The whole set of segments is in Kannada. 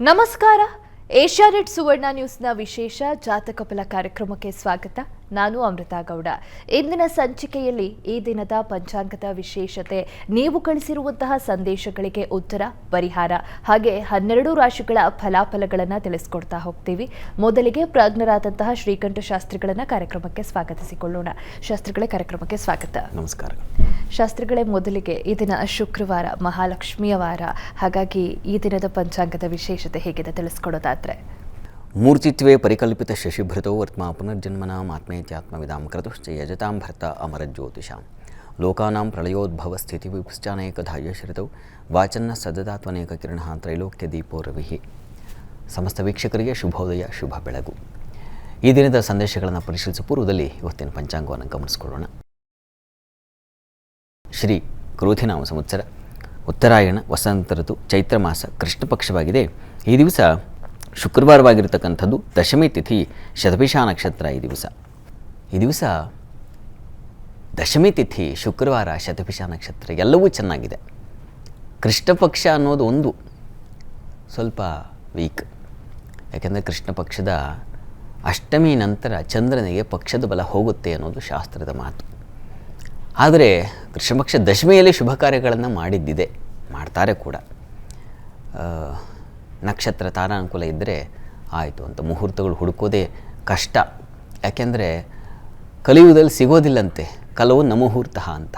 ನಮಸ್ಕಾರ. ಏಷ್ಯಾನೆಟ್ ಸುವರ್ಣ ನ್ಯೂಸ್ನ ವಿಶೇಷ ಜಾತಕ ಫಲ ಕಾರ್ಯಕ್ರಮಕ್ಕೆ ಸ್ವಾಗತ. ನಾನು ಅಮೃತ ಗೌಡ. ಇಂದಿನ ಸಂಚಿಕೆಯಲ್ಲಿ ಈ ದಿನದ ಪಂಚಾಂಗದ ವಿಶೇಷತೆ ನೀವು ಕಳಿಸಿರುವಂತಹ ಸಂದೇಶಗಳಿಗೆ ಉತ್ತರ ಪರಿಹಾರ ಹಾಗೆ ಹನ್ನೆರಡು ರಾಶಿಗಳ ಫಲಾಫಲಗಳನ್ನು ತಿಳಿಸ್ಕೊಡ್ತಾ ಹೋಗ್ತೀವಿ. ಮೊದಲಿಗೆ ಪ್ರಜ್ಞರಾದಂತಹ ಶ್ರೀಕಂಠ ಶಾಸ್ತ್ರಿಗಳನ್ನ ಕಾರ್ಯಕ್ರಮಕ್ಕೆ ಸ್ವಾಗತಿಸಿಕೊಳ್ಳೋಣ. ಶಾಸ್ತ್ರಿಗಳೇ ಕಾರ್ಯಕ್ರಮಕ್ಕೆ ಸ್ವಾಗತ. ನಮಸ್ಕಾರ. ಶಾಸ್ತ್ರಿಗಳೇ ಮೊದಲಿಗೆ ಈ ದಿನ ಶುಕ್ರವಾರ ಮಹಾಲಕ್ಷ್ಮಿಯ ವಾರ. ಹಾಗಾಗಿ ಈ ದಿನದ ಪಂಚಾಂಗದ ವಿಶೇಷತೆ ಹೇಗಿದೆ ತಿಳಿಸ್ಕೊಡೋದಾದ್ರೆ? ಮೂರ್ತಿತ್ವೇ ಪರಿಕಲ್ಪಿತ ಶಶಿಭೃತೋ ವರ್ತ್ಮಾ ಪುನರ್ಜನ್ಮನಾಂ ಆತ್ಮೇತ್ಯಾತ್ಮವಿದಾಂ ಕ್ರತುಶ್ಚ ಯಜತಾಂ ಭರ್ತ ಅಮರಜ್ಯೋತಿಷಾಂ. ಲೋಕಾನಾಂ ಪ್ರಳಯೋದ್ಭವ ಸ್ಥಿತಿ ವಿಪಶ್ಚಾನೇಕಧಾಯ ಶ್ರಿತೌ ವಾಚನ್ನ ಸದದಾತ್ವನೇಕ ಕಿರಣ ತ್ರೈಲೋಕ್ಯ ದೀಪೋ ರವಿಹಿ ಸಮಸ್ತ ವೀಕ್ಷಕರಿಗೆ ಶುಭೋದಯ, ಶುಭ ಬೆಳಗು. ಈ ದಿನದ ಸಂದೇಶಗಳನ್ನು ಪರಿಶೀಲಿಸುವ ಪೂರ್ವದಲ್ಲಿ ಇವತ್ತಿನ ಪಂಚಾಂಗವನ್ನು ಗಮನಿಸಿಕೊಳ್ಳೋಣ. ಶ್ರೀ ಕ್ರೋಧಿನಾಮ ಸಂವತ್ಸರ, ಉತ್ತರಾಯಣ, ವಸಂತ ಋತು, ಚೈತ್ರ ಮಾಸ ಕೃಷ್ಣ ಪಕ್ಷವಾಗಿದೆ. ಈ ದಿವಸ ಶುಕ್ರವಾರವಾಗಿರತಕ್ಕಂಥದ್ದು ದಶಮಿ ತಿಥಿ ಶತಭಿಷಾ ನಕ್ಷತ್ರ ಈ ದಿವಸ. ಈ ದಿವಸ ದಶಮಿ ತಿಥಿ ಶುಕ್ರವಾರ ಶತಭಿಷಾ ನಕ್ಷತ್ರ ಎಲ್ಲವೂ ಚೆನ್ನಾಗಿದೆ. ಕೃಷ್ಣ ಪಕ್ಷ ಅನ್ನೋದು ಒಂದು ಸ್ವಲ್ಪ ವೀಕ್. ಯಾಕೆಂದರೆ ಕೃಷ್ಣ ಪಕ್ಷದ ಅಷ್ಟಮಿ ನಂತರ ಚಂದ್ರನಿಗೆ ಪಕ್ಷದ ಬಲ ಹೋಗುತ್ತೆ ಅನ್ನೋದು ಶಾಸ್ತ್ರದ ಮಾತು. ಆದರೆ ಕೃಷ್ಣಪಕ್ಷ ದಶಮಿಯಲ್ಲಿ ಶುಭ ಕಾರ್ಯಗಳನ್ನು ಮಾಡಿದ್ದಿದೆ, ಮಾಡ್ತಾರೆ ಕೂಡ. ನಕ್ಷತ್ರ ತಾರಾನುಕೂಲ ಇದ್ದರೆ ಆಯಿತು ಅಂತ. ಮುಹೂರ್ತಗಳು ಹುಡುಕೋದೇ ಕಷ್ಟ. ಯಾಕೆಂದರೆ ಕಲಿಯುಗದಲ್ಲಿ ಸಿಗೋದಿಲ್ಲಂತೆ. ಕಲವು ನ ಮುಹೂರ್ತ ಅಂತ.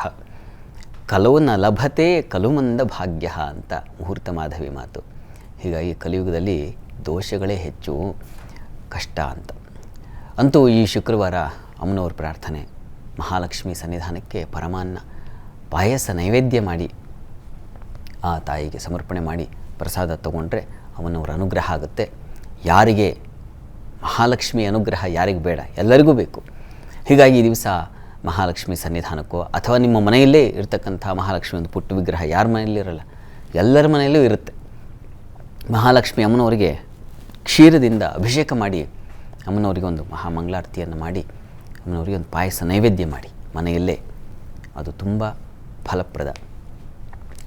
ಕಲವು ನ ಲಭತೆ, ಕಲುಮಂದ ಭಾಗ್ಯ ಅಂತ ಮುಹೂರ್ತ ಮಾಧವಿ ಮಾತು. ಹೀಗಾಗಿ ಕಲಿಯುಗದಲ್ಲಿ ದೋಷಗಳೇ ಹೆಚ್ಚು ಕಷ್ಟ ಅಂತ. ಅಂತೂ ಈ ಶುಕ್ರವಾರ ಅಮ್ಮನವ್ರ ಪ್ರಾರ್ಥನೆ, ಮಹಾಲಕ್ಷ್ಮಿ ಸನ್ನಿಧಾನಕ್ಕೆ ಪರಮಾನ್ನ ಪಾಯಸ ನೈವೇದ್ಯ ಮಾಡಿ, ಆ ತಾಯಿಗೆ ಸಮರ್ಪಣೆ ಮಾಡಿ ಪ್ರಸಾದ ತಗೊಂಡ್ರೆ ಅವನವರ ಅನುಗ್ರಹ ಆಗುತ್ತೆ. ಯಾರಿಗೆ? ಮಹಾಲಕ್ಷ್ಮಿ ಅನುಗ್ರಹ ಯಾರಿಗೆ ಬೇಡ. ಎಲ್ಲರಿಗೂ ಬೇಕು. ಹೀಗಾಗಿ ಈ ದಿವಸ ಮಹಾಲಕ್ಷ್ಮಿ ಸನ್ನಿಧಾನಕ್ಕೋ ಅಥವಾ ನಿಮ್ಮ ಮನೆಯಲ್ಲೇ ಇರತಕ್ಕಂಥ ಮಹಾಲಕ್ಷ್ಮಿ ಒಂದು ಪುಟ್ಟ ವಿಗ್ರಹ ಯಾರ ಮನೆಯಲ್ಲೂ ಇರಲ್ಲ. ಎಲ್ಲರ ಮನೆಯಲ್ಲೂ ಇರುತ್ತೆ. ಮಹಾಲಕ್ಷ್ಮಿ ಅಮ್ಮನವರಿಗೆ ಕ್ಷೀರದಿಂದ ಅಭಿಷೇಕ ಮಾಡಿ, ಅಮ್ಮನವರಿಗೆ ಒಂದು ಮಹಾಮಂಗಳಾರತಿಯನ್ನು ಮಾಡಿ, ಅಮ್ಮನವರಿಗೆ ಒಂದು ಪಾಯಸ ನೈವೇದ್ಯ ಮಾಡಿ ಮನೆಯಲ್ಲೇ. ಅದು ತುಂಬ ಫಲಪ್ರದ.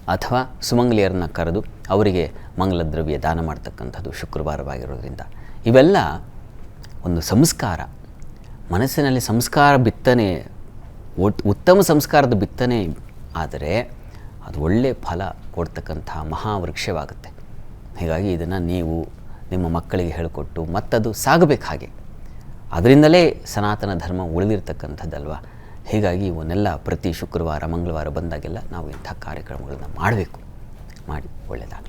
ಅಥವಾ ಸುಮಂಗಲಿಯರನ್ನು ಕರೆದು ಅವರಿಗೆ ಮಂಗಲ ದ್ರವ್ಯ ದಾನ ಮಾಡ್ತಕ್ಕಂಥದ್ದು ಶುಕ್ರವಾರವಾಗಿರೋದ್ರಿಂದ. ಇವೆಲ್ಲ ಒಂದು ಸಂಸ್ಕಾರ. ಮನಸ್ಸಿನಲ್ಲಿ ಸಂಸ್ಕಾರ ಬಿತ್ತನೆ ಉತ್ತಮ ಸಂಸ್ಕಾರದ ಬಿತ್ತನೆ ಆದರೆ ಅದು ಒಳ್ಳೆಯ ಫಲ ಕೊಡ್ತಕ್ಕಂಥ ಮಹಾವೃಕ್ಷವಾಗುತ್ತೆ. ಹೀಗಾಗಿ ಇದನ್ನು ನೀವು ನಿಮ್ಮ ಮಕ್ಕಳಿಗೆ ಹೇಳಿಕೊಟ್ಟು ಮತ್ತದು ಸಾಗಬೇಕು ಹಾಗೆ. ಅದರಿಂದಲೇ ಸನಾತನ ಧರ್ಮ ಉಳಿದಿರ್ತಕ್ಕಂಥದ್ದಲ್ವ? ಹೀಗಾಗಿ ಇವನ್ನೆಲ್ಲ ಪ್ರತಿ ಶುಕ್ರವಾರ, ಮಂಗಳವಾರ ಬಂದಾಗೆಲ್ಲ ನಾವು ಇಂಥ ಕಾರ್ಯಕ್ರಮಗಳನ್ನು ಮಾಡಬೇಕು. ಮಾಡಿ ಒಳ್ಳೆಯದಾಗಲಿ